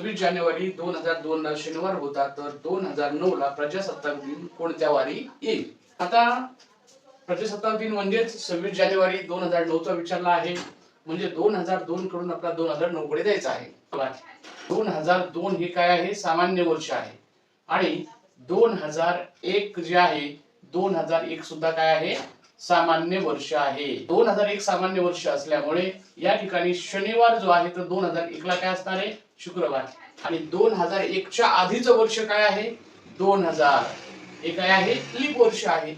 सव्वीस जानेवारी दोन हजार दोन ला शनिवार होता तर दोन हजार नऊ ला प्रजासत्ताक दिन कोणत्या वारी येईल? आता प्रजासत्ताक दिन म्हणजेच सव्वीस जानेवारी दोन हजार नऊ चा विचारला आहे. म्हणजे दोन हजार दोन कडून आपला दोन हजार नऊ कडे द्यायचा आहे. दोन हजार दोन हे काय आहे? सामान्य वर्ष आहे. आणि दोन हजार एक जे आहे दोन हजार एक सुद्धा काय आहे? सामान्य वर्ष आहे. दोन हजार एक सामान्य वर्ष असल्यामुळे या ठिकाणी शनिवार जो आहे तर दोन हजार एक ला काय असणार आहे? शुक्रवार. आणि दोन हजार एकच्या आधीचं वर्ष काय आहे? दोन हजार हे काय आहे. लीप वर्ष आहे.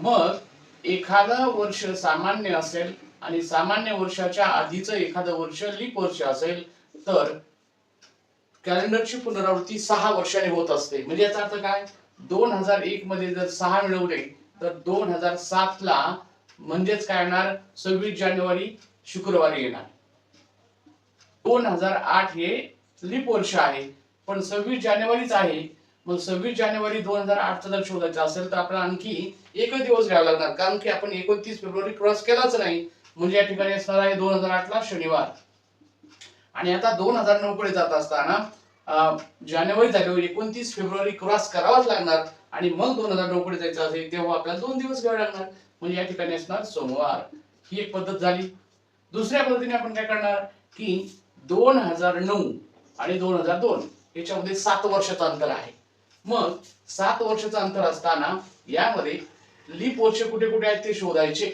मग एखादं वर्ष सामान्य असेल आणि सामान्य वर्षाच्या आधीचं एखादं वर्ष लीप वर्ष असेल तर कॅलेंडरची पुनरावृत्ती सहा वर्षाने होत असते. म्हणजे याचा अर्थ काय? दोन हजार एक मध्ये जर सहा मिळवले तर दोन हजार सात ला म्हणजेच काय येणार? सव्वीस जानेवारी शुक्रवारी येणार. दोन हजार आठ हे लीप वर्ष आहे पण सव्वीस जानेवारीच आहे. मग सव्वीस जानेवारी दोन हजार आठचा जर शोधायचा असेल तर आपल्याला आणखी एकच दिवस घ्यावा लागणार कारण की आपण एकोणतीस फेब्रुवारी क्रॉस केलाच नाही. म्हणजे या ठिकाणी असणार आहे दोन हजार आठ ला शनिवार. आणि आता दोन हजार नऊ कडे जात असताना जानेवारी झाल्यावर एकोणतीस फेब्रुवारी क्रॉस करावाच लागणार आणि मग दोन हजार नऊ जायचं असेल तेव्हा आपल्याला दोन दिवस घ्यावे लागणार. म्हणजे या ठिकाणी असणार सोमवार. ही एक पद्धत झाली. दुसऱ्या पद्धतीने आपण काय करणार की दोन हजार नऊ आणि दोन हजार दोन याच्यामध्ये सात वर्षाचं अंतर आहे. मग सात वर्षाचं अंतर असताना यामध्ये लीप वर्ष कुठे कुठे आहेत ते शोधायचे.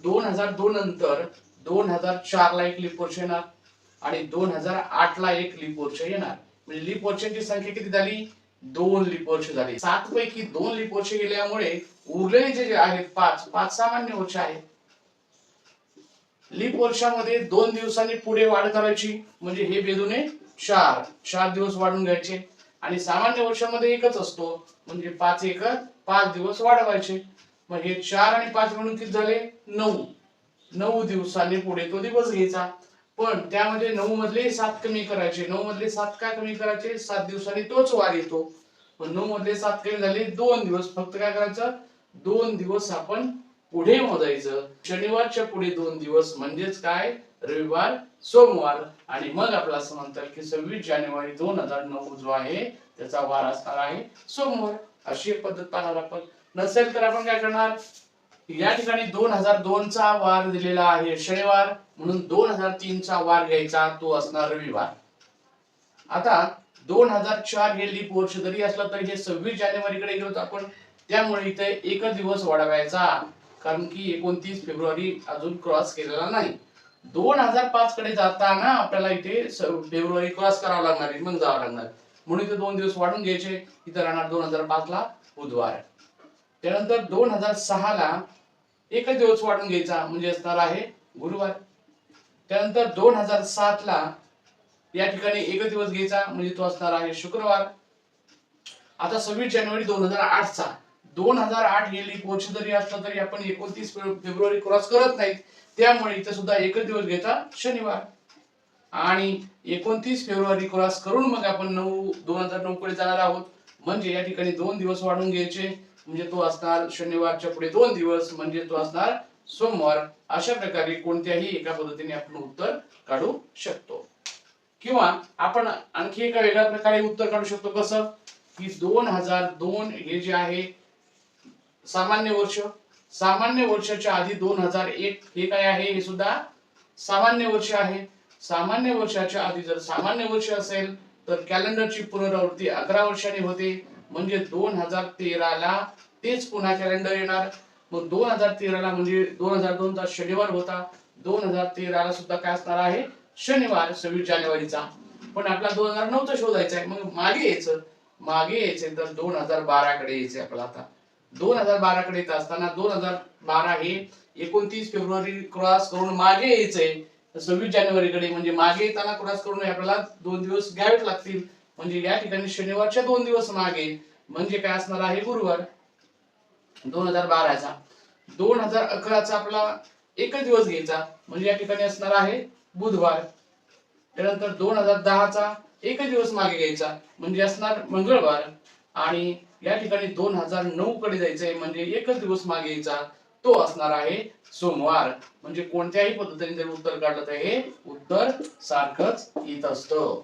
दोन हजार दोन नंतर दोन हजार चार ला एक लीप वर्ष येणार. आणि दोन हजार आठ ला एक लीप वर्ष येणार. म्हणजे लीप वर्षांची संख्या किती झाली? दोन लीप वर्ष झाली. सात पैकी दोन लीप वर्ष गेल्यामुळे उरलेले जे जे आहेत पाच पाच सामान्य वर्ष आहेत. लीप वर्षामध्ये दोन दिवसांनी पुढे वाढ करायची. म्हणजे हे बेदूने चार चार दिवस वाढून घ्यायचे. आणि सामान्य वर्षामध्ये एकच असतो. म्हणजे पाच एक पाच दिवस वाढवायचे. मग हे चार आणि पाच म्हणून किती झाले? नऊ. नऊ दिवसांनी पुढे तो दिवस घ्यायचा. पण त्यामध्ये नऊ मधले सात कमी करायचे. नऊ मधले सात काय कमी करायचे? सात दिवसांनी तोच वार येतो. पण नऊ मधले सात कमी झाले दोन दिवस. फक्त काय करायचं? दोन दिवस आपण पुढे मोजायचं. शनिवारच्या पुढे दोन दिवस. म्हणजेच काय? रविवार सोमवार. आणि मग आपला असं म्हणतात की सव्वीस जानेवारी दोन हजार नऊ जो आहे त्याचा वार असणार आहे सोमवार. अशी एक पद्धत पाहणार आपण. नसेल तर आपण काय करणार? या ठिकाणी दोन हजार दोन चा वार दिलेला आहे. शनिवार म्हणून दोन हजार तीन चा वार घ्यायचा. तो असणार रविवार. आता दोन हजार चार हे लीप वर्ष जरी असलं तरी हे सव्वीस जानेवारीकडे गेलो आपण त्यामुळे इथे एकच दिवस वाढवायचा. कारण की एकोणतीस फेब्रुवारी अजून क्रॉस केलेला नाही. दोन हजार पाच कडे जाताना आपल्याला इथे फेब्रुवारी क्रॉस करावा लागणार आहे, मग जावं लागणार. म्हणून इथे दोन दिवस वाढून घ्यायचे. इथे राहणार दोन हजार पाच ला बुधवार. त्यानंतर दोन हजार सहा ला एकच दिवस वाढून घ्यायचा म्हणजे असणार आहे गुरुवार. त्यानंतर दोन हजार सात ला या ठिकाणी एकच दिवस घ्यायचा म्हणजे तो असणार आहे शुक्रवार. आता सव्वीस जानेवारी दोन हजार आठ चा. दोन हजार आठ हे लीप वर्ष जरी असलं तरी आपण एकोणतीस फेब्रुवारी क्रॉस करत नाहीत. त्यामुळे इथे सुद्धा एकच दिवस घ्यायचा शनिवार. आणि एकोणतीस फेब्रुवारी क्रॉस करून मग आपण नऊ दोन हजार नऊ कडे जाणार आहोत. म्हणजे या ठिकाणी दोन दिवस वाढून घ्यायचे. म्हणजे तो असणार शनिवारच्या पुढे दोन दिवस म्हणजे तो असणार सोमवार. अशा प्रकारे कोणत्याही एका पद्धतीने आपण उत्तर काढू शकतो. किंवा आपण आणखी एका वेगळ्या प्रकारे उत्तर काढू शकतो कसं? की दोन हजार दोन हे जे आहे सामान्य वर्ष. सामान्य वर्षाच्या आधी दोन हजार एक हे काय आहे? हे सुद्धा सामान्य वर्ष आहे. सामान्य वर्षाच्या आधी जर सामान्य वर्ष असेल तर कॅलेंडरची पुनरावृत्ती अकरा वर्षांनी होते. म्हणजे दोन हजार तेराला तेच पुन्हा कॅलेंडर येणार. मग दोन हजार तेराला म्हणजे दोन हजार दोनचा शनिवार होता. दोन हजार तेराला सुद्धा काय असणार आहे? शनिवार सव्वीस जानेवारीचा. पण आपला दोन हजार नऊचा शोधायचा आहे. मग मागे यायचं. मागे यायचे तर दोन हजार बारा कडे यायचे आपला आता. दोन हजार बारा कडे येत असताना दोन हजार बारा हे एकोणतीस फेब्रुवारी क्रॉस करून मागे यायचंय. सव्वीस जानेवारी कडे म्हणजे मागे येताना क्रॉस करून आपल्याला दोन दिवस घ्यावेच लागतील. म्हणजे या ठिकाणी शनिवारच्या दोन दिवस मागे. म्हणजे काय असणार आहे गुरुवार? दोन हजार बाराचा. दोन हजार अकराचा आपला एकच दिवस घ्यायचा. म्हणजे या ठिकाणी असणार आहे बुधवार. त्यानंतर दोन हजार दहाचा एकच दिवस मागे घ्यायचा. म्हणजे असणार मंगळवार. आणि या ठिकाणी दोन हजार नऊ कडे जायचंय. म्हणजे एकच दिवस मागे यायचा तो असणार आहे सोमवार. म्हणजे कोणत्याही पद्धतीने जर उत्तर काढलं तर हे उत्तर सारखंच येत असतं.